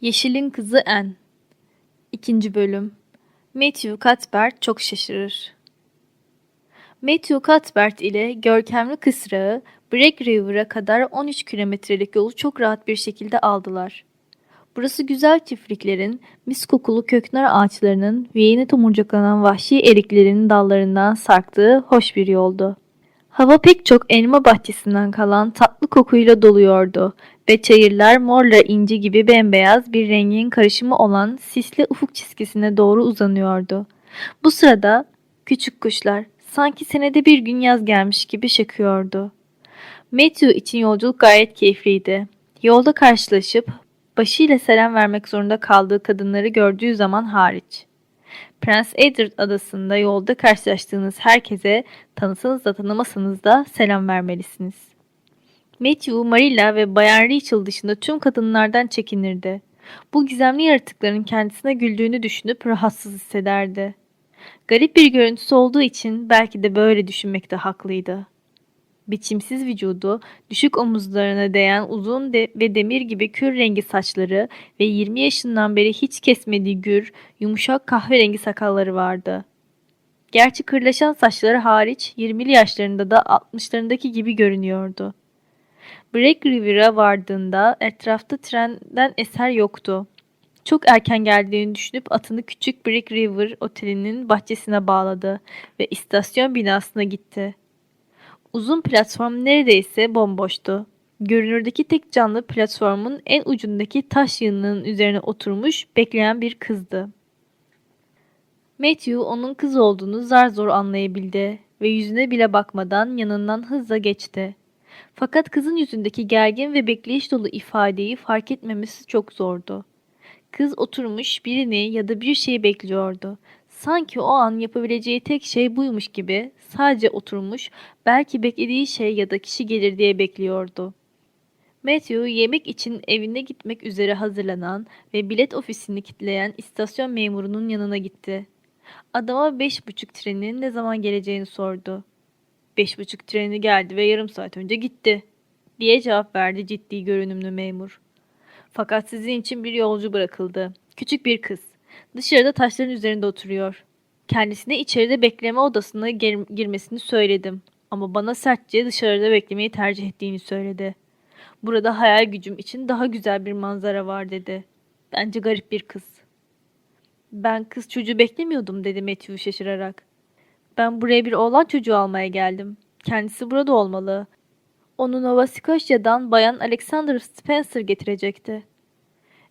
Yeşil'in Kızı En 2. Bölüm Matthew Cuthbert çok şaşırır. Matthew Cuthbert ile görkemli kısrağı Break River'a kadar 13 kilometrelik yolu çok rahat bir şekilde aldılar. Burası güzel çiftliklerin, mis kokulu köknar ağaçlarının ve yeni tomurcaklanan vahşi eriklerin dallarından sarktığı hoş bir yoldu. Hava pek çok elma bahçesinden kalan tatlı kokuyla doluyordu ve çayırlar morla inci gibi bembeyaz bir rengin karışımı olan sisli ufuk çizgisine doğru uzanıyordu. Bu sırada küçük kuşlar sanki senede bir gün yaz gelmiş gibi şakıyordu. Matthew için yolculuk gayet keyifliydi. Yolda karşılaşıp başıyla selam vermek zorunda kaldığı kadınları gördüğü zaman hariç. Prince Edward adasında yolda karşılaştığınız herkese tanısanız da tanımasanız da selam vermelisiniz. Matthew, Marilla ve Bayan Rachel dışında tüm kadınlardan çekinirdi. Bu gizemli yaratıkların kendisine güldüğünü düşünüp rahatsız hissederdi. Garip bir görüntüsü olduğu için belki de böyle düşünmekte haklıydı. Biçimsiz vücudu, düşük omuzlarına değen uzun de ve demir gibi kür rengi saçları ve 20 yaşından beri hiç kesmediği gür, yumuşak kahverengi sakalları vardı. Gerçi kırlaşan saçları hariç 20'li yaşlarında da 60'larındaki gibi görünüyordu. Break River'a vardığında etrafta trenden eser yoktu. Çok erken geldiğini düşünüp atını küçük Brick River otelinin bahçesine bağladı ve istasyon binasına gitti. Uzun platform neredeyse bomboştu. Görünürdeki tek canlı platformun en ucundaki taş yığınının üzerine oturmuş bekleyen bir kızdı. Matthew onun kız olduğunu zar zor anlayabildi ve yüzüne bile bakmadan yanından hızla geçti. Fakat kızın yüzündeki gergin ve bekleyiş dolu ifadeyi fark etmemesi çok zordu. Kız oturmuş birini ya da bir şeyi bekliyordu. Sanki o an yapabileceği tek şey buymuş gibi sadece oturmuş, belki beklediği şey ya da kişi gelir diye bekliyordu. Matthew yemek için evine gitmek üzere hazırlanan ve bilet ofisini kilitleyen istasyon memurunun yanına gitti. Adama beş buçuk trenin ne zaman geleceğini sordu. Beş buçuk treni geldi ve yarım saat önce gitti diye cevap verdi ciddi görünümlü memur. Fakat sizin için bir yolcu bırakıldı. Küçük bir kız. Dışarıda taşların üzerinde oturuyor. Kendisine içeride bekleme odasına gir- girmesini söyledim. Ama bana sertçe dışarıda beklemeyi tercih ettiğini söyledi. Burada hayal gücüm için daha güzel bir manzara var dedi. Bence garip bir kız. Ben kız çocuğu beklemiyordum dedi Matthew şaşırarak. Ben buraya bir oğlan çocuğu almaya geldim. Kendisi burada olmalı. Onu Nova Scotia'dan bayan Alexander Spencer getirecekti.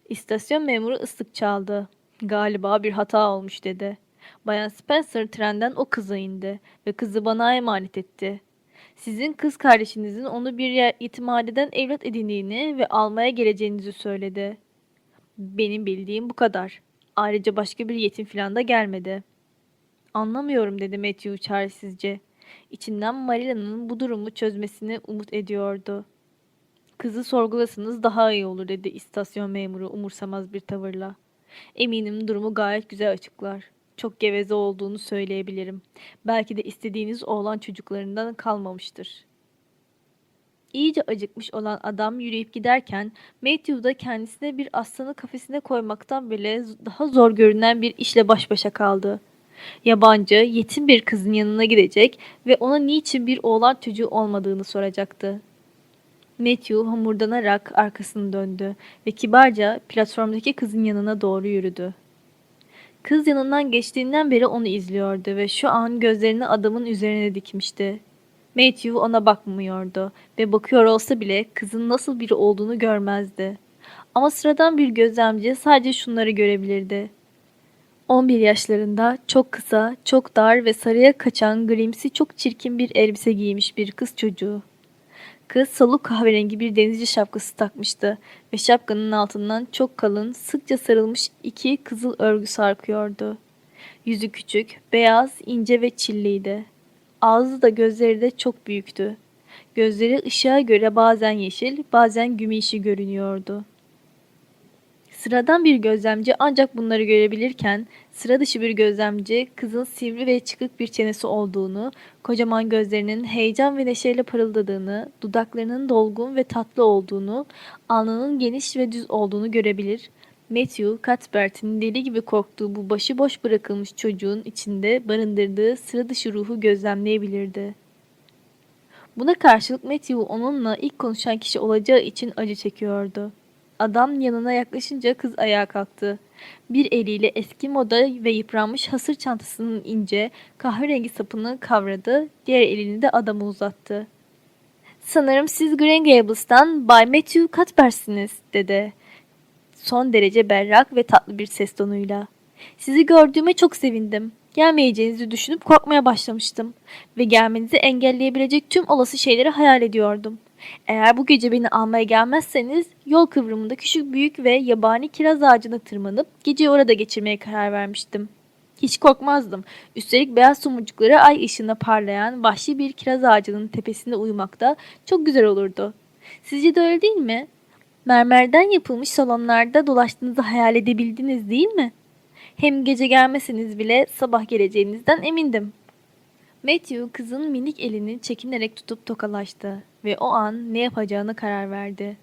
İstasyon memuru ıslık çaldı. Galiba bir hata olmuş dedi. Bayan Spencer trenden o kıza indi ve kızı bana emanet etti. Sizin kız kardeşinizin onu bir yetimhaneden evlat edindiğini ve almaya geleceğinizi söyledi. Benim bildiğim bu kadar. Ayrıca başka bir yetim falan da gelmedi. Anlamıyorum dedi Matthew çaresizce. İçinden Marilla'nın bu durumu çözmesini umut ediyordu. Kızı sorgulasanız daha iyi olur dedi istasyon memuru umursamaz bir tavırla. Eminim durumu gayet güzel açıklar. Çok geveze olduğunu söyleyebilirim. Belki de istediğiniz oğlan çocuklarından kalmamıştır. İyice acıkmış olan adam yürüyüp giderken Matthew da kendisine bir aslanı kafesine koymaktan bile daha zor görünen bir işle baş başa kaldı. Yabancı, yetim bir kızın yanına gidecek ve ona niçin bir oğlan çocuğu olmadığını soracaktı. Matthew homurdanarak arkasını döndü ve kibarca platformdaki kızın yanına doğru yürüdü. Kız yanından geçtiğinden beri onu izliyordu ve şu an gözlerini adamın üzerine dikmişti. Matthew ona bakmıyordu ve bakıyor olsa bile kızın nasıl biri olduğunu görmezdi. Ama sıradan bir gözlemci sadece şunları görebilirdi. 11 yaşlarında çok kısa, çok dar ve sarıya kaçan grimsi çok çirkin bir elbise giymiş bir kız çocuğu. Kız soluk kahverengi bir denizci şapkası takmıştı ve şapkanın altından çok kalın, sıkça sarılmış iki kızıl örgü sarkıyordu. Yüzü küçük, beyaz, ince ve çilliydi. Ağzı da gözleri de çok büyüktü. Gözleri ışığa göre bazen yeşil, bazen gümüşü görünüyordu. Sıradan bir gözlemci ancak bunları görebilirken sıra dışı bir gözlemci kızın sivri ve çıkık bir çenesi olduğunu, kocaman gözlerinin heyecan ve neşeyle parıldadığını, dudaklarının dolgun ve tatlı olduğunu, alnının geniş ve düz olduğunu görebilir. Matthew, Cuthbert'in deli gibi korktuğu bu başıboş bırakılmış çocuğun içinde barındırdığı sıra dışı ruhu gözlemleyebilirdi. Buna karşılık Matthew onunla ilk konuşan kişi olacağı için acı çekiyordu. Adam yanına yaklaşınca kız ayağa kalktı. Bir eliyle eski moda ve yıpranmış hasır çantasının ince, kahverengi sapını kavradı, diğer elini de adama uzattı. Sanırım siz Green Gables'tan Bay Matthew Cuthbert'siniz, dedi. Son derece berrak ve tatlı bir ses tonuyla. Sizi gördüğüme çok sevindim. Gelmeyeceğinizi düşünüp korkmaya başlamıştım. Ve gelmenizi engelleyebilecek tüm olası şeyleri hayal ediyordum. Eğer bu gece beni almaya gelmezseniz yol kıvrımında küçük büyük ve yabani kiraz ağacına tırmanıp geceyi orada geçirmeye karar vermiştim. Hiç korkmazdım. Üstelik beyaz tomurcukları ay ışığında parlayan vahşi bir kiraz ağacının tepesinde uyumak da çok güzel olurdu. Sizce de öyle değil mi? Mermerden yapılmış salonlarda dolaştığınızı hayal edebildiniz değil mi? Hem gece gelmeseniz bile sabah geleceğinizden emindim. Matthew kızın minik elini çekinerek tutup tokalaştı ve o an ne yapacağını karar verdi.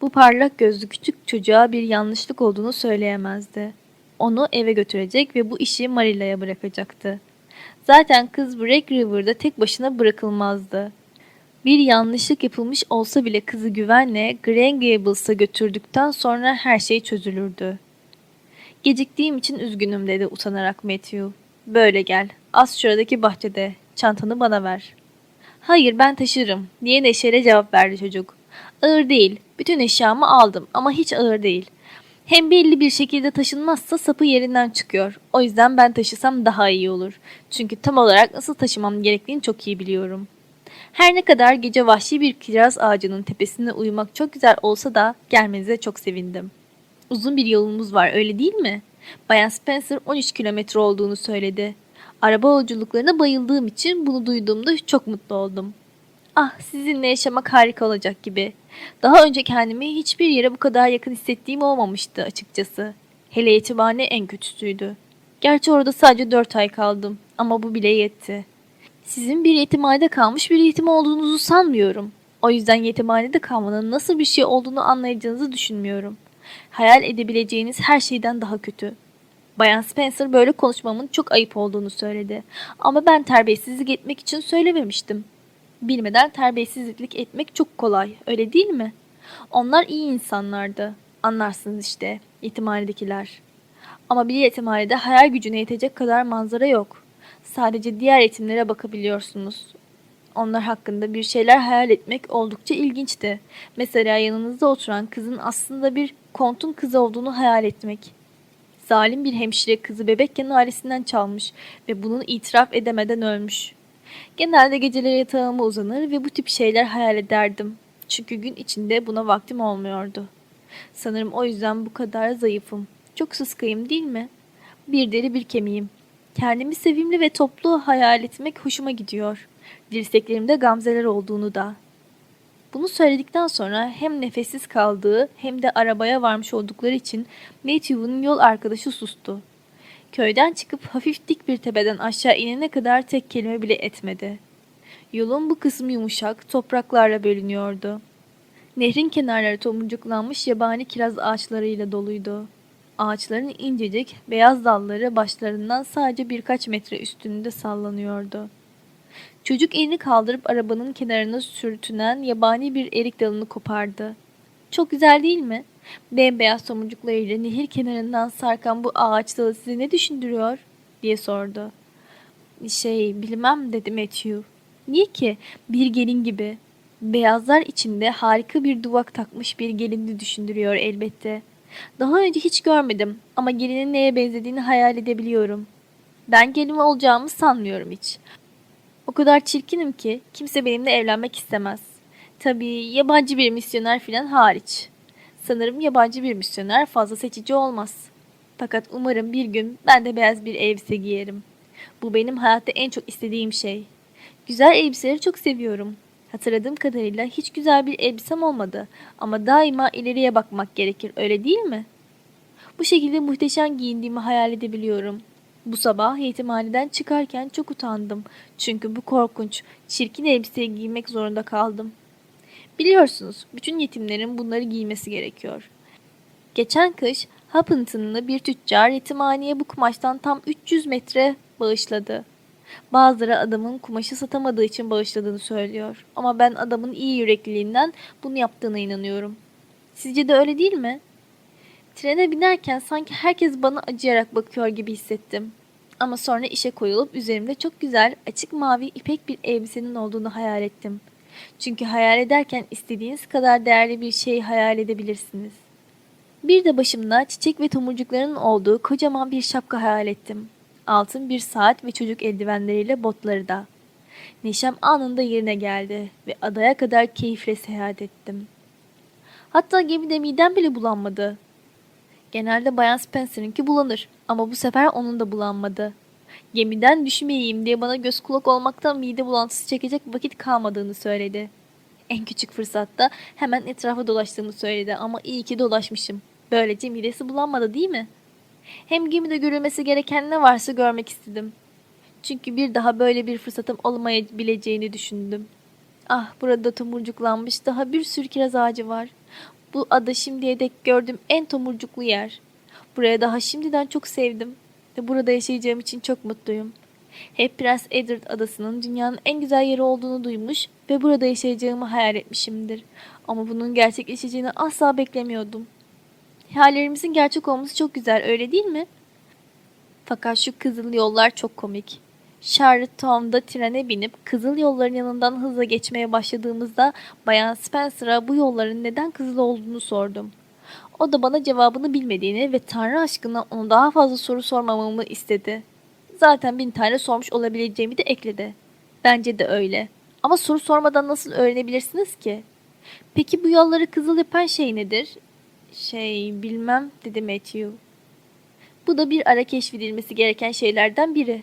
Bu parlak gözlü küçük çocuğa bir yanlışlık olduğunu söyleyemezdi. Onu eve götürecek ve bu işi Marilla'ya bırakacaktı. Zaten kız Break River'da tek başına bırakılmazdı. Bir yanlışlık yapılmış olsa bile kızı güvenle Green Gables'a götürdükten sonra her şey çözülürdü. Geciktiğim için üzgünüm dedi utanarak Matthew. Böyle gel. Az şuradaki bahçede. Çantanı bana ver. Hayır ben taşırım diye neşeyle cevap verdi çocuk. Ağır değil. Bütün eşyamı aldım ama hiç ağır değil. Hem belli bir şekilde taşınmazsa sapı yerinden çıkıyor. O yüzden ben taşısam daha iyi olur. Çünkü tam olarak nasıl taşımam gerektiğini çok iyi biliyorum. Her ne kadar gece vahşi bir kiraz ağacının tepesinde uyumak çok güzel olsa da gelmenize çok sevindim. Uzun bir yolumuz var öyle değil mi? Bayan Spencer 13 kilometre olduğunu söyledi. Araba yolculuklarına bayıldığım için bunu duyduğumda çok mutlu oldum. Ah sizinle yaşamak harika olacak gibi. Daha önce kendimi hiçbir yere bu kadar yakın hissettiğim olmamıştı açıkçası. Hele yetimhane en kötüsüydü. Gerçi orada sadece 4 ay kaldım ama bu bile yetti. Sizin bir yetimhanede kalmış bir yetim olduğunuzu sanmıyorum. O yüzden yetimhanede kalmanın nasıl bir şey olduğunu anlayacağınızı düşünmüyorum. Hayal edebileceğiniz her şeyden daha kötü. Bayan Spencer böyle konuşmamın çok ayıp olduğunu söyledi. Ama ben terbiyesizlik etmek için söylememiştim. Bilmeden terbiyesizlik etmek çok kolay, öyle değil mi? Onlar iyi insanlardı. Anlarsınız işte, yetimhanedekiler. Ama bir yetimhanede hayal gücüne yetecek kadar manzara yok. Sadece diğer yetimlere bakabiliyorsunuz. Onlar hakkında bir şeyler hayal etmek oldukça ilginçti. Mesela yanınızda oturan kızın aslında bir kontun kızı olduğunu hayal etmek. Zalim bir hemşire kızı bebekken ailesinden çalmış ve bunu itiraf edemeden ölmüş. Genelde geceleri yatağıma uzanır ve bu tip şeyler hayal ederdim. Çünkü gün içinde buna vaktim olmuyordu. Sanırım o yüzden bu kadar zayıfım. Çok sıskayım değil mi? Bir deri bir kemiğim. Kendimi sevimli ve toplu hayal etmek hoşuma gidiyor. Dirseklerimde gamzeler olduğunu da. Bunu söyledikten sonra hem nefessiz kaldığı hem de arabaya varmış oldukları için Matthew'un yol arkadaşı sustu. Köyden çıkıp hafif dik bir tepeden aşağı inene kadar tek kelime bile etmedi. Yolun bu kısmı yumuşak, topraklarla bölünüyordu. Nehrin kenarları tomurcuklanmış yabani kiraz ağaçlarıyla doluydu. Ağaçların incecik, beyaz dalları başlarından sadece birkaç metre üstünde sallanıyordu. Çocuk elini kaldırıp arabanın kenarına sürtünen yabani bir erik dalını kopardı. Çok güzel değil mi? Bembeyaz tomurcuklarıyla nehir kenarından sarkan bu ağaç dalı sizi ne düşündürüyor? diye sordu. Şey bilmem dedi Matthew. Niye ki? Bir gelin gibi. Beyazlar içinde harika bir duvak takmış bir gelini düşündürüyor elbette. Daha önce hiç görmedim ama gelinin neye benzediğini hayal edebiliyorum. Ben gelin olacağımı sanmıyorum hiç. O kadar çirkinim ki kimse benimle evlenmek istemez. Tabii yabancı bir misyoner filan hariç. Sanırım yabancı bir misyoner fazla seçici olmaz. Fakat umarım bir gün ben de beyaz bir elbise giyerim. Bu benim hayatta en çok istediğim şey. Güzel elbiseleri çok seviyorum. Hatırladığım kadarıyla hiç güzel bir elbisem olmadı ama daima ileriye bakmak gerekir öyle değil mi? Bu şekilde muhteşem giyindiğimi hayal edebiliyorum. Bu sabah yetimhaneden çıkarken çok utandım. Çünkü bu korkunç, çirkin elbiseyi giymek zorunda kaldım. Biliyorsunuz, bütün yetimlerin bunları giymesi gerekiyor. Geçen kış Hapıntınlı bir tüccar yetimhaneye bu kumaştan tam 300 metre bağışladı. Bazıları adamın kumaşı satamadığı için bağışladığını söylüyor. Ama ben adamın iyi yürekliliğinden bunu yaptığına inanıyorum. Sizce de öyle değil mi? Trene binerken sanki herkes bana acıyarak bakıyor gibi hissettim. Ama sonra işe koyulup üzerimde çok güzel açık mavi ipek bir elbisenin olduğunu hayal ettim. Çünkü hayal ederken istediğiniz kadar değerli bir şey hayal edebilirsiniz. Bir de başımda çiçek ve tomurcukların olduğu kocaman bir şapka hayal ettim. Altın bir saat ve çocuk eldivenleriyle botları da. Neşem anında yerine geldi ve adaya kadar keyifle seyahat ettim. Hatta gemide midem bile bulanmadı. Genelde Bayan Spencer'ınki bulanır ama bu sefer onun da bulanmadı. Gemiden düşmeyeyim diye bana göz kulak olmaktan mide bulantısı çekecek vakit kalmadığını söyledi. En küçük fırsatta hemen etrafa dolaştığımı söyledi ama iyi ki dolaşmışım. Böylece midesi bulanmadı değil mi? Hem gemide görülmesi gereken ne varsa görmek istedim. Çünkü bir daha böyle bir fırsatım olmayabileceğini düşündüm. Ah burada tomurcuklanmış daha bir sürü kiraz ağacı var. Bu ada şimdiye dek gördüğüm en tomurcuklu yer. Buraya daha şimdiden çok sevdim ve burada yaşayacağım için çok mutluyum. Hep Prens Edward adasının dünyanın en güzel yeri olduğunu duymuş ve burada yaşayacağımı hayal etmişimdir. Ama bunun gerçekleşeceğini asla beklemiyordum. Hayallerimizin gerçek olması çok güzel öyle değil mi? Fakat şu kızıl yollar çok komik. Charlottetown'da trene binip kızıl yolların yanından hızla geçmeye başladığımızda Bayan Spencer'a bu yolların neden kızıl olduğunu sordum. O da bana cevabını bilmediğini ve Tanrı aşkına ona daha fazla soru sormamamı istedi. Zaten bin tane sormuş olabileceğimi de ekledi. Bence de öyle. Ama soru sormadan nasıl öğrenebilirsiniz ki? Peki bu yolları kızıl yapan şey nedir? Şey bilmem dedi Matthew. Bu da bir ara keşfedilmesi gereken şeylerden biri.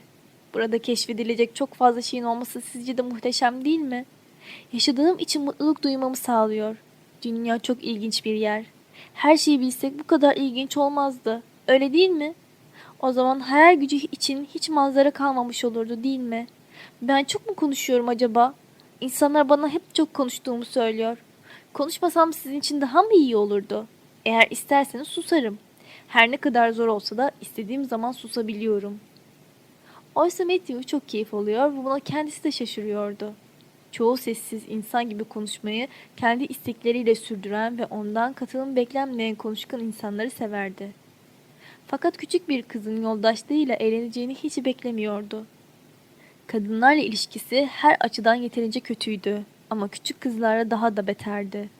Burada keşfedilecek çok fazla şeyin olması sizce de muhteşem değil mi? Yaşadığım için mutluluk duymamı sağlıyor. Dünya çok ilginç bir yer. Her şeyi bilsek bu kadar ilginç olmazdı. Öyle değil mi? O zaman hayal gücü için hiç manzara kalmamış olurdu değil mi? Ben çok mu konuşuyorum acaba? İnsanlar bana hep çok konuştuğumu söylüyor. Konuşmasam sizin için daha mı iyi olurdu? Eğer isterseniz susarım. Her ne kadar zor olsa da istediğim zaman susabiliyorum. Oysa Matthew çok keyif alıyor ve buna kendisi de şaşırıyordu. Çoğu sessiz insan gibi konuşmayı kendi istekleriyle sürdüren ve ondan katılım beklenmeyen konuşkan insanları severdi. Fakat küçük bir kızın yoldaşlığıyla eğleneceğini hiç beklemiyordu. Kadınlarla ilişkisi her açıdan yeterince kötüydü ama küçük kızlarla daha da beterdi.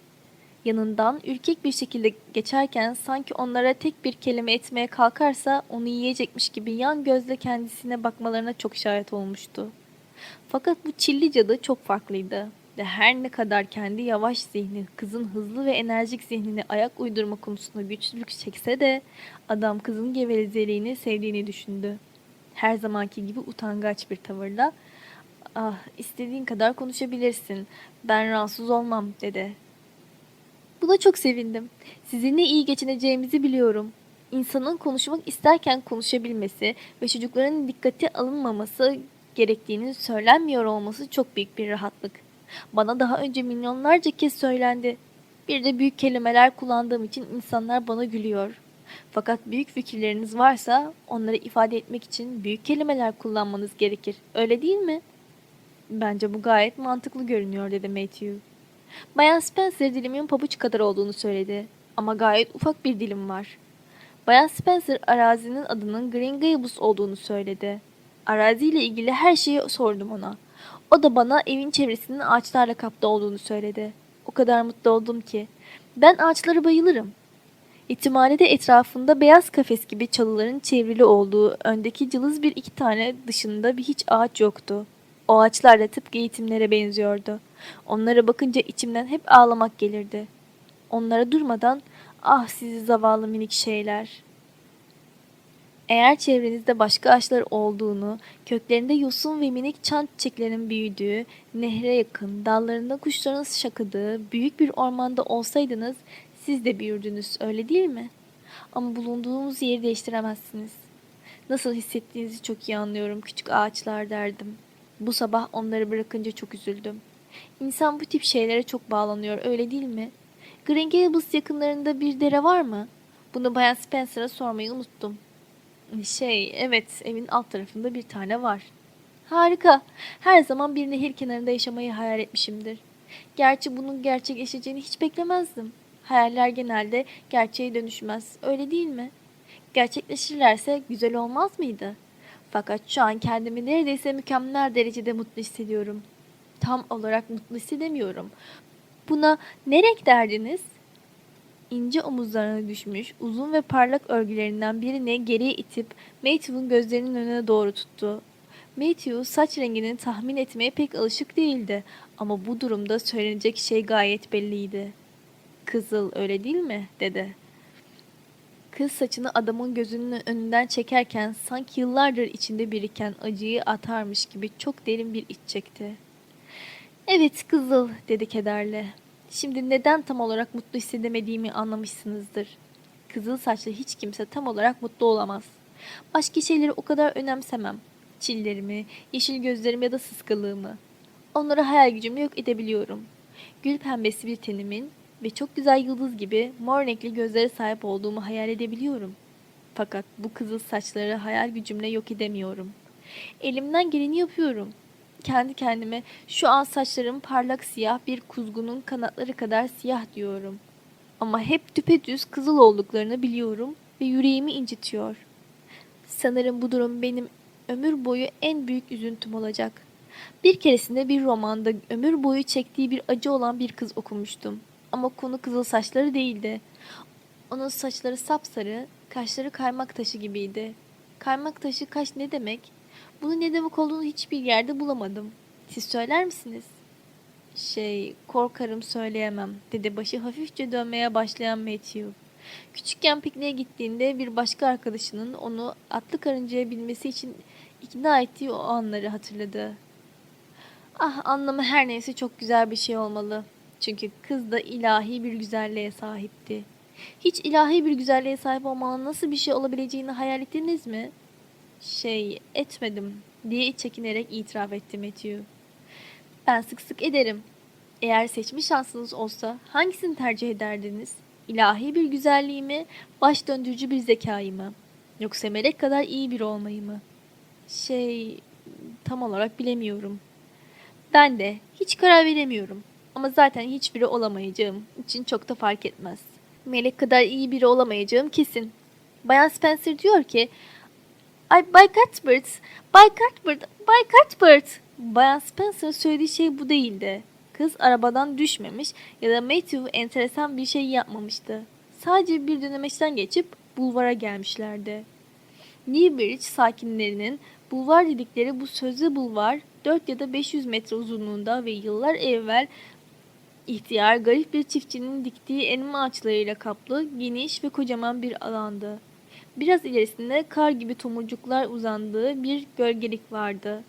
Yanından ürkek bir şekilde geçerken sanki onlara tek bir kelime etmeye kalkarsa onu yiyecekmiş gibi yan gözle kendisine bakmalarına çok şahit olmuştu. Fakat bu çilli cadı çok farklıydı ve her ne kadar kendi yavaş zihni kızın hızlı ve enerjik zihnine ayak uydurma konusunda güçlük çekse de adam kızın gevezeliğini sevdiğini düşündü. Her zamanki gibi utangaç bir tavırla "Ah, istediğin kadar konuşabilirsin. Ben rahatsız olmam." dedi. Buna çok sevindim. Sizinle iyi geçineceğimizi biliyorum. İnsanın konuşmak isterken konuşabilmesi ve çocukların dikkate alınmaması gerektiğini söylenmiyor olması çok büyük bir rahatlık. Bana daha önce milyonlarca kez söylendi. Bir de büyük kelimeler kullandığım için insanlar bana gülüyor. Fakat büyük fikirleriniz varsa onları ifade etmek için büyük kelimeler kullanmanız gerekir. Öyle değil mi? Bence bu gayet mantıklı görünüyor dedi Matthew. Bayan Spencer dilimin pabuç kadar olduğunu söyledi. Ama gayet ufak bir dilim var. Bayan Spencer arazinin adının Green Gables olduğunu söyledi. Araziyle ilgili her şeyi sordum ona. O da bana evin çevresinin ağaçlarla kaplı olduğunu söyledi. O kadar mutlu oldum ki. Ben ağaçlara bayılırım. İhtimalle de etrafında beyaz kafes gibi çalıların çevrili olduğu öndeki cılız bir iki tane dışında bir hiç ağaç yoktu. O ağaçlar da tıpkı eğitimlere benziyordu. Onlara bakınca içimden hep ağlamak gelirdi. Onlara durmadan ah sizi zavallı minik şeyler. Eğer çevrenizde başka ağaçlar olduğunu, köklerinde yosun ve minik çan çiçeklerinin büyüdüğü, nehre yakın, dallarında kuşların şakıdığı büyük bir ormanda olsaydınız siz de büyürdünüz öyle değil mi? Ama bulunduğunuz yeri değiştiremezsiniz. Nasıl hissettiğinizi çok iyi anlıyorum küçük ağaçlar derdim. Bu sabah onları bırakınca çok üzüldüm. İnsan bu tip şeylere çok bağlanıyor öyle değil mi? Green Gables yakınlarında bir dere var mı? Bunu Bayan Spencer'a sormayı unuttum. Şey, evet, evin alt tarafında bir tane var. Harika. Her zaman bir nehir kenarında yaşamayı hayal etmişimdir. Gerçi bunun gerçekleşeceğini hiç beklemezdim. Hayaller genelde gerçeğe dönüşmez, öyle değil mi? Gerçekleşirlerse güzel olmaz mıydı? Fakat şu an kendimi neredeyse mükemmel derecede mutlu hissediyorum. Tam olarak mutlu hissedemiyorum. Buna ne renk derdiniz? İnce omuzlarına düşmüş uzun ve parlak örgülerinden birini geriye itip Matthew'un gözlerinin önüne doğru tuttu. Matthew saç rengini tahmin etmeye pek alışık değildi ama bu durumda söylenecek şey gayet belliydi. Kızıl öyle değil mi? dedi. Kız saçını adamın gözünün önünden çekerken sanki yıllardır içinde biriken acıyı atarmış gibi çok derin bir iç çekti. Evet kızıl dedi kederle. Şimdi neden tam olarak mutlu hissedemediğimi anlamışsınızdır. Kızıl saçlı hiç kimse tam olarak mutlu olamaz. Başka şeyleri o kadar önemsemem. Çillerimi, yeşil gözlerimi ya da sıskılığımı. Onları hayal gücümle yok edebiliyorum. Gül pembesi bir tenimin ve çok güzel yıldız gibi mor renkli gözlere sahip olduğumu hayal edebiliyorum. Fakat bu kızıl saçları hayal gücümle yok edemiyorum. Elimden geleni yapıyorum. Kendi kendime şu an saçlarım parlak siyah bir kuzgunun kanatları kadar siyah diyorum. Ama hep düpedüz kızıl olduklarını biliyorum ve yüreğimi incitiyor. Sanırım bu durum benim ömür boyu en büyük üzüntüm olacak. Bir keresinde bir romanda ömür boyu çektiği bir acı olan bir kız okumuştum. Ama konu kızıl saçları değildi. Onun saçları sapsarı, kaşları kaymak taşı gibiydi. Kaymak taşı kaş ne demek? Bunun ne demek olduğunu hiçbir yerde bulamadım. Siz söyler misiniz? Şey, korkarım söyleyemem, dedi başı hafifçe dönmeye başlayan Matthew. Küçükken pikniğe gittiğinde bir başka arkadaşının onu atlı karıncaya binmesi için ikna ettiği o anları hatırladı. Ah anlamı her neyse çok güzel bir şey olmalı. Çünkü kız da ilahi bir güzelliğe sahipti. Hiç ilahi bir güzelliğe sahip olmanın nasıl bir şey olabileceğini hayal ettiniz mi? Şey etmedim diye çekinerek itiraf etti Matthew. Ben sık sık ederim. Eğer seçme şansınız olsa hangisini tercih ederdiniz? İlahi bir güzelliği mi, baş döndürücü bir zekayı mı? Yoksa melek kadar iyi biri olmayı mı? Şey, tam olarak bilemiyorum. Ben de hiç karar veremiyorum. Ama zaten hiçbiri olamayacağım için çok da fark etmez. Melek kadar iyi biri olamayacağım kesin. Bayan Spencer diyor ki Ay Bay Cuthbert, Bay Cuthbert, Bay Cuthbert. Bayan Spencer'ın söylediği şey bu değildi. Kız arabadan düşmemiş ya da Matthew enteresan bir şey yapmamıştı. Sadece bir dönemeçten geçip bulvara gelmişlerdi. Newbridge sakinlerinin bulvar dedikleri bu sözlü bulvar 4 ya da 500 metre uzunluğunda ve yıllar evvel ihtiyar garip bir çiftçinin diktiği elma ağaçlarıyla kaplı geniş ve kocaman bir alandı. Biraz ilerisinde kar gibi tomurcuklar uzandığı bir gölgelik vardı.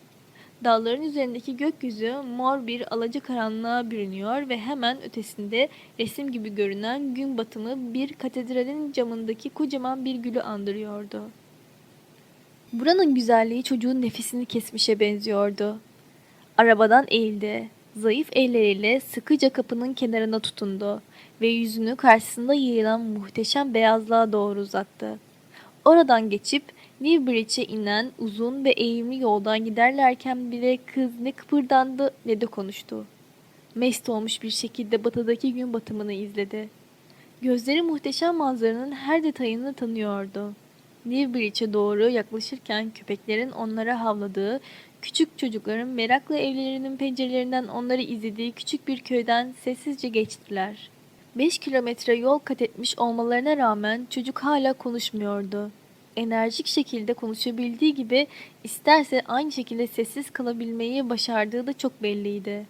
Dalların üzerindeki gökyüzü mor bir alacakaranlığa bürünüyor ve hemen ötesinde resim gibi görünen gün batımı bir katedralin camındaki kocaman bir gülü andırıyordu. Buranın güzelliği çocuğun nefesini kesmişe benziyordu. Arabadan eğildi. Zayıf elleriyle sıkıca kapının kenarına tutundu ve yüzünü karşısında yayılan muhteşem beyazlığa doğru uzattı. Oradan geçip Newbridge'e inen uzun ve eğimli yoldan giderlerken bile kız ne kıpırdandı ne de konuştu. Mest olmuş bir şekilde batıdaki gün batımını izledi. Gözleri muhteşem manzaranın her detayını tanıyordu. Newbridge'e doğru yaklaşırken köpeklerin onlara havladığı, küçük çocukların merakla evlerinin pencerelerinden onları izlediği küçük bir köyden sessizce geçtiler. Beş kilometre yol kat etmiş olmalarına rağmen çocuk hala konuşmuyordu. Enerjik şekilde konuşabildiği gibi isterse aynı şekilde sessiz kalabilmeyi başardığı da çok belliydi.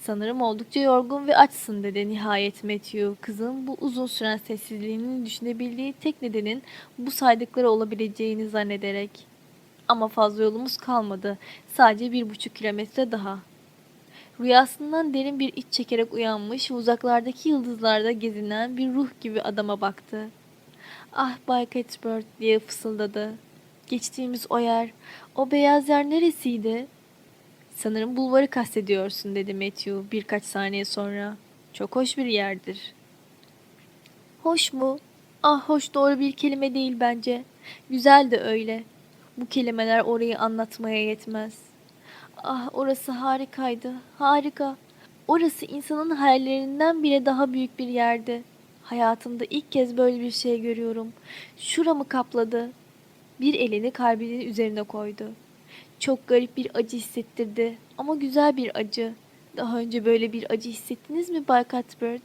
Sanırım oldukça yorgun ve açsın dedi nihayet Matthew. Kızın bu uzun süren sessizliğini düşünebildiği tek nedenin bu saydıkları olabileceğini zannederek. Ama fazla yolumuz kalmadı. Sadece bir buçuk kilometre daha. Rüyasından derin bir iç çekerek uyanmış ve uzaklardaki yıldızlarda gezinen bir ruh gibi adama baktı. Ah Bay Cuthbert diye fısıldadı. Geçtiğimiz o yer, o beyaz yer neresiydi? Sanırım bulvarı kastediyorsun dedi Matthew birkaç saniye sonra. Çok hoş bir yerdir. Hoş mu? Ah hoş doğru bir kelime değil bence. Güzel de öyle. Bu kelimeler orayı anlatmaya yetmez. Ah orası harikaydı. Harika. Orası insanın hayallerinden bile daha büyük bir yerdi. Hayatımda ilk kez böyle bir şey görüyorum. Şuramı kapladı. Bir elini kalbinin üzerine koydu. Çok garip bir acı hissettirdi ama güzel bir acı. Daha önce böyle bir acı hissettiniz mi Bay Cuthbert?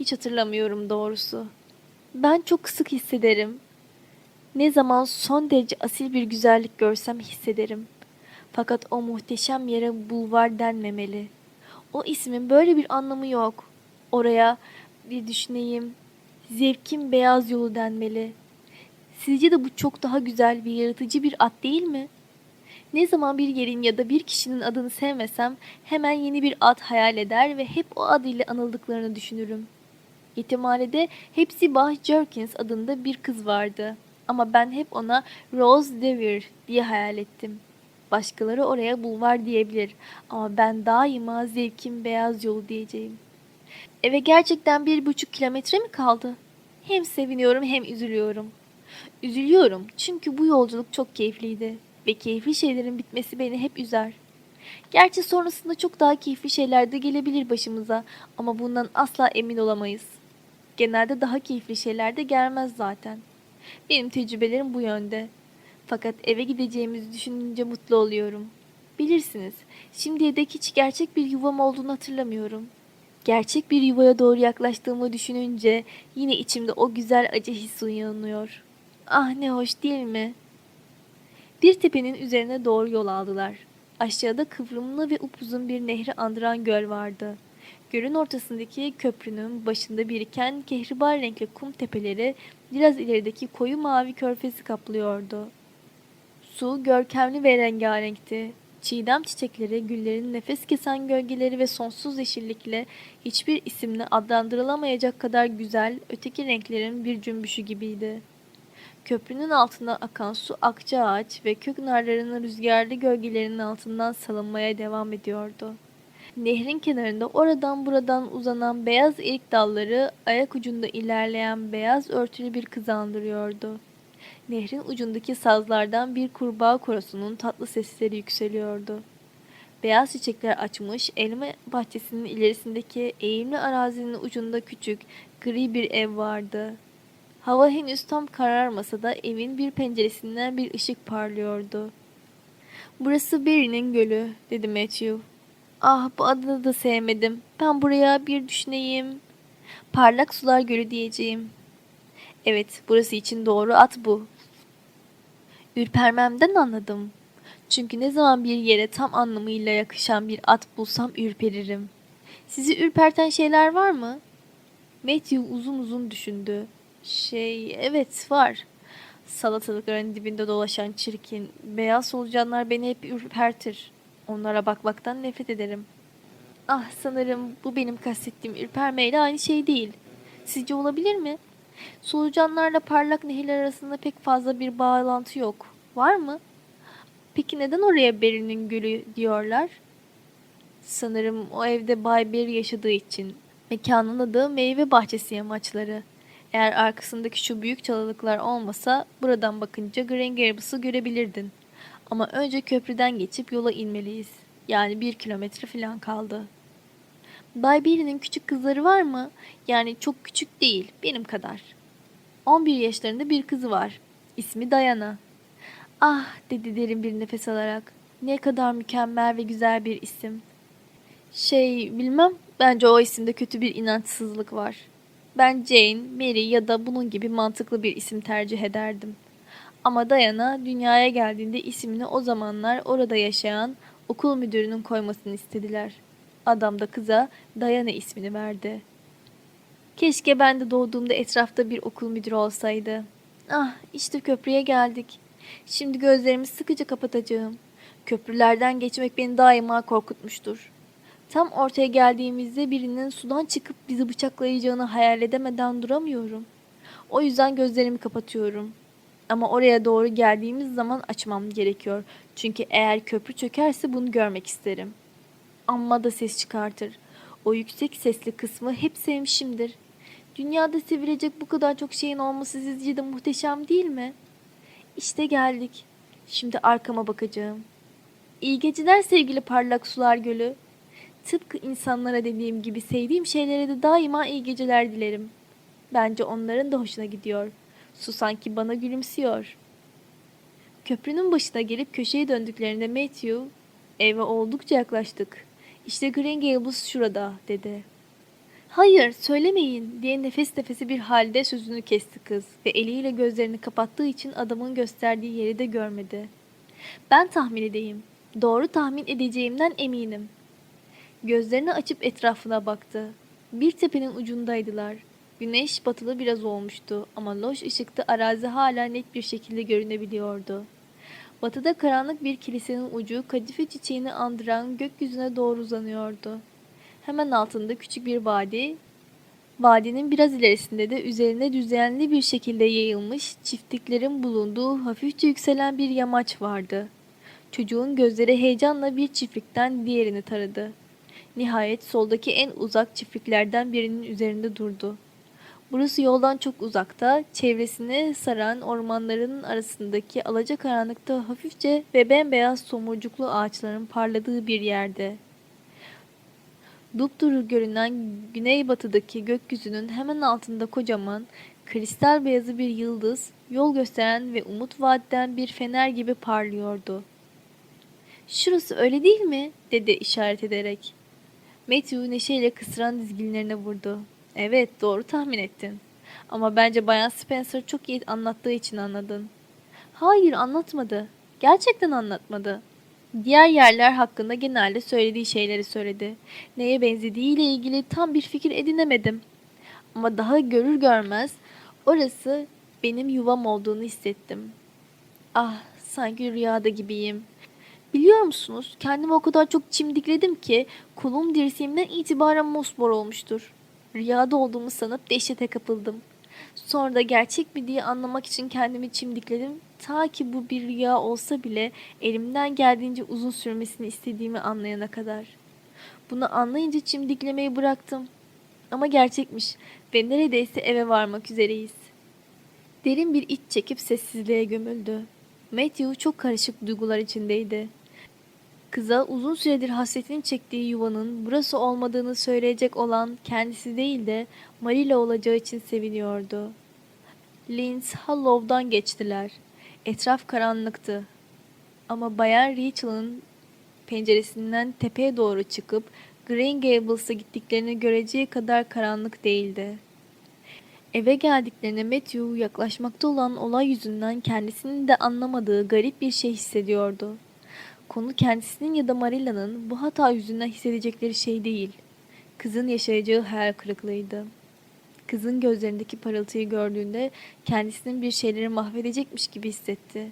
Hiç hatırlamıyorum doğrusu. Ben çok sık hissederim. Ne zaman son derece asil bir güzellik görsem hissederim. Fakat o muhteşem yere bulvar denmemeli. O ismin böyle bir anlamı yok. Oraya bir düşüneyim. Zevkin beyaz yolu denmeli. Sizce de bu çok daha güzel ve yaratıcı bir ad değil mi? Ne zaman bir yerin ya da bir kişinin adını sevmesem hemen yeni bir ad hayal eder ve hep o ad ile anıldıklarını düşünürüm. Yetimhanede hepsi Bah Jerkins adında bir kız vardı. Ama ben hep ona Rose Devere diye hayal ettim. Başkaları oraya bulvar diyebilir ama ben daima zevkin beyaz yolu diyeceğim. Eve gerçekten bir buçuk kilometre mi kaldı? Hem seviniyorum hem üzülüyorum. Üzülüyorum çünkü bu yolculuk çok keyifliydi ve keyifli şeylerin bitmesi beni hep üzer. Gerçi sonrasında çok daha keyifli şeyler de gelebilir başımıza ama bundan asla emin olamayız. Genelde daha keyifli şeyler de gelmez zaten. Benim tecrübelerim bu yönde. Fakat eve gideceğimizi düşününce mutlu oluyorum. Bilirsiniz, şimdiye dek hiç gerçek bir yuvam olduğunu hatırlamıyorum. Gerçek bir yuvaya doğru yaklaştığımı düşününce yine içimde o güzel acı hissi uyanıyor. Ah ne hoş değil mi? Bir tepenin üzerine doğru yol aldılar. Aşağıda kıvrımlı ve upuzun bir nehri andıran göl vardı. Gölün ortasındaki köprünün başında biriken kehribar renkli kum tepeleri biraz ilerideki koyu mavi körfezi kaplıyordu. Su görkemli ve rengarenkti. Çiğdem çiçekleri, güllerin nefes kesen gölgeleri ve sonsuz yeşillikle hiçbir isimle adlandırılamayacak kadar güzel, öteki renklerin bir cümbüşü gibiydi. Köprünün altına akan su akça ağaç ve kök narlarının rüzgarlı gölgelerinin altından salınmaya devam ediyordu. Nehrin kenarında oradan buradan uzanan beyaz erik dalları ayak ucunda ilerleyen beyaz örtülü bir kızı andırıyordu. Nehrin ucundaki sazlardan bir kurbağa korosunun tatlı sesleri yükseliyordu. Beyaz çiçekler açmış, elma bahçesinin ilerisindeki eğimli arazinin ucunda küçük, gri bir ev vardı. Hava henüz tam kararmasa da evin bir penceresinden bir ışık parlıyordu. Burası Berry'nin gölü, dedi Matthew. Ah bu adını da sevmedim. Ben buraya bir düşüneyim. Parlak sular gölü diyeceğim. Evet, burası için doğru at bu. Ürpermemden anladım. Çünkü ne zaman bir yere tam anlamıyla yakışan bir at bulsam ürperirim. Sizi ürperten şeyler var mı? Matthew uzun uzun düşündü. Şey, evet var. Salatalıkların dibinde dolaşan çirkin, beyaz solucanlar beni hep ürpertir. Onlara bakmaktan nefret ederim. Ah sanırım bu benim kastettiğim ürpermeyle aynı şey değil. Sizce olabilir mi? Solucanlarla parlak nehirler arasında pek fazla bir bağlantı yok. Var mı? Peki neden oraya Berry'nin gölü diyorlar? Sanırım o evde Bay Berry yaşadığı için. Mekanın adı meyve bahçesi yamaçları. Eğer arkasındaki şu büyük çalılıklar olmasa buradan bakınca Green Gables'ı görebilirdin. Ama önce köprüden geçip yola inmeliyiz. Yani bir kilometre falan kaldı. Bay Berry'nin küçük kızları var mı? Yani çok küçük değil, benim kadar. 11 yaşlarında bir kızı var. İsmi Diana. Ah dedi derin bir nefes alarak. Ne kadar mükemmel ve güzel bir isim. Şey bilmem bence o isimde kötü bir inançsızlık var. Ben Jane, Mary ya da bunun gibi mantıklı bir isim tercih ederdim. Ama Diana dünyaya geldiğinde ismini o zamanlar orada yaşayan okul müdürünün koymasını istediler. Adam da kıza Diana ismini verdi. Keşke ben de doğduğumda etrafta bir okul müdürü olsaydı. Ah işte köprüye geldik. Şimdi gözlerimi sıkıca kapatacağım. Köprülerden geçmek beni daima korkutmuştur. Tam ortaya geldiğimizde birinin sudan çıkıp bizi bıçaklayacağını hayal edemeden duramıyorum. O yüzden gözlerimi kapatıyorum. Ama oraya doğru geldiğimiz zaman açmam gerekiyor. Çünkü eğer köprü çökerse bunu görmek isterim. Amma da ses çıkartır. O yüksek sesli kısmı hep sevmişimdir. Dünyada sevilecek bu kadar çok şeyin olması sizce de muhteşem değil mi? İşte geldik. Şimdi arkama bakacağım. İyi geceler sevgili parlak sular gölü. Tıpkı insanlara dediğim gibi sevdiğim şeylere de daima iyi geceler dilerim. Bence onların da hoşuna gidiyor. Su sanki bana gülümsüyor. Köprünün başına gelip köşeye döndüklerinde Matthew, eve oldukça yaklaştık. İşte Green Gables şurada, dedi. Hayır, söylemeyin, diye nefes nefesi bir halde sözünü kesti kız ve eliyle gözlerini kapattığı için adamın gösterdiği yeri de görmedi. Ben tahmin edeyim. Doğru tahmin edeceğimden eminim. Gözlerini açıp etrafına baktı. Bir tepenin ucundaydılar. Güneş batılı biraz olmuştu ama loş ışıkta arazi hala net bir şekilde görünebiliyordu. Batıda karanlık bir kilisenin ucu kadife çiçeğini andıran gökyüzüne doğru uzanıyordu. Hemen altında küçük bir vadi, vadinin biraz ilerisinde de üzerine düzenli bir şekilde yayılmış çiftliklerin bulunduğu hafifçe yükselen bir yamaç vardı. Çocuğun gözleri heyecanla bir çiftlikten diğerini taradı. Nihayet soldaki en uzak çiftliklerden birinin üzerinde durdu. Burası yoldan çok uzakta, çevresini saran ormanların arasındaki alacakaranlıkta hafifçe ve bembeyaz tomurcuklu ağaçların parladığı bir yerde. Dupduru görünen güneybatıdaki gökyüzünün hemen altında kocaman, kristal beyazı bir yıldız, yol gösteren ve umut vadeden bir fener gibi parlıyordu. Şurası öyle değil mi? dedi işaret ederek. Matthew neşeyle kısıran dizginlerine vurdu. Evet, doğru tahmin ettin. Ama bence Bayan Spencer çok iyi anlattığı için anladın. Hayır, anlatmadı. Gerçekten anlatmadı. Diğer yerler hakkında genelde söylediği şeyleri söyledi. Neye benzediğiyle ilgili tam bir fikir edinemedim. Ama daha görür görmez orası benim yuvam olduğunu hissettim. Ah, sanki rüyada gibiyim. Biliyor musunuz, kendimi o kadar çok çimdikledim ki kolum dirseğimden itibaren mosmor olmuştur. Rüyada olduğumu sanıp dehşete kapıldım. Sonra da gerçek mi diye anlamak için kendimi çimdikledim. Ta ki bu bir rüya olsa bile elimden geldiğince uzun sürmesini istediğimi anlayana kadar. Bunu anlayınca çimdiklemeyi bıraktım. Ama gerçekmiş ve neredeyse eve varmak üzereyiz. Derin bir iç çekip sessizliğe gömüldü. Matthew çok karışık duygular içindeydi. Kıza uzun süredir hasretini çektiği yuvanın burası olmadığını söyleyecek olan kendisi değil de Marilla olacağı için seviniyordu. Linz Hollow'dan geçtiler. Etraf karanlıktı. Ama Bayan Rachel'ın penceresinden tepeye doğru çıkıp Green Gables'a gittiklerini göreceği kadar karanlık değildi. Eve geldiklerinde Matthew yaklaşmakta olan olay yüzünden kendisinin de anlamadığı garip bir şey hissediyordu. Konu kendisinin ya da Marilla'nın bu hata yüzünden hissedecekleri şey değil. Kızın yaşayacağı hayal kırıklığıydı. Kızın gözlerindeki parıltıyı gördüğünde kendisinin bir şeyleri mahvedecekmiş gibi hissetti.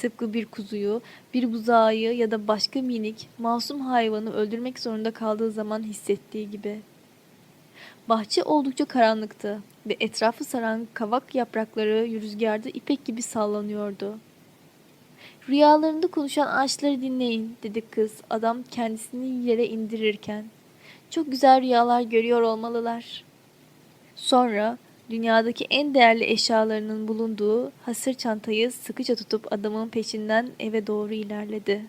Tıpkı bir kuzuyu, bir buzağı ya da başka minik, masum hayvanı öldürmek zorunda kaldığı zaman hissettiği gibi. Bahçe oldukça karanlıktı ve etrafı saran kavak yaprakları rüzgarda ipek gibi sallanıyordu. Rüyalarında konuşan ağaçları dinleyin, dedi kız adam kendisini yere indirirken. Çok güzel rüyalar görüyor olmalılar. Sonra dünyadaki en değerli eşyalarının bulunduğu hasır çantayı sıkıca tutup adamın peşinden eve doğru ilerledi.